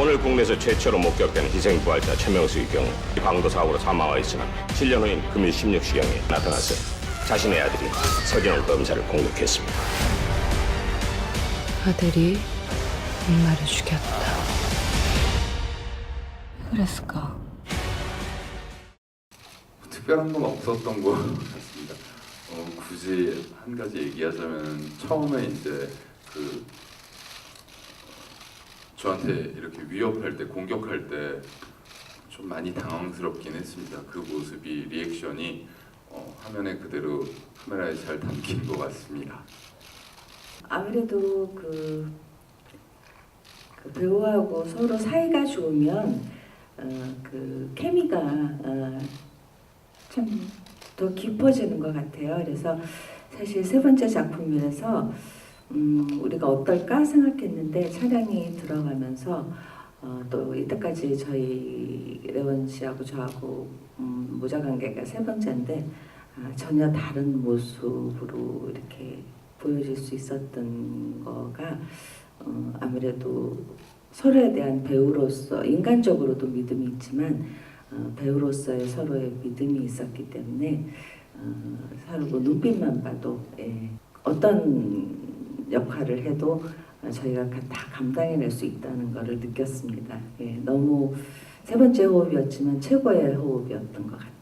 오늘 국내에서 최초로 목격된 희생부활자 최명수의 경우 강도 사고로 사망하였으나 7년 후인 금일 16시경에 나타나서 자신의 아들이 서진월 검사를 공격했습니다. 아들이 엄마를 죽였다. 왜 그랬을까? 특별한 건 없었던 것 같습니다. 어, 굳이 한 가지 얘기하자면 처음에 이제 그 저한테 이렇게 위협할 때 공격할 때 좀 많이 당황스럽긴 했습니다. 그 모습이 리액션이 어, 화면에 그대로 카메라에 잘 담긴 것 같습니다. 아무래도 그, 그 배우하고 서로 사이가 좋으면 어, 그 케미가 어, 참더 깊어지는 것 같아요. 그래서 사실 세 번째 작품이라서 음, 우리가 어떨까 생각했는데 촬영이 들어가면서 어, 또 이때까지 저희 레원 씨하고 저하고 음, 모자 관계가 세 번째인데 아, 전혀 다른 모습으로 이렇게 보여질 수 있었던 거가 어, 아무래도 서로에 대한 배우로서 인간적으로도 믿음이 있지만 어, 배우로서의 서로의 믿음이 있었기 때문에 어, 서로 뭐 눈빛만 봐도 예, 어떤 역할을 해도 어, 저희가 가- 다 감당해낼 수 있다는 것을 느꼈습니다. 예, 너무 세 번째 호흡이었지만 최고의 호흡이었던 것 같아요.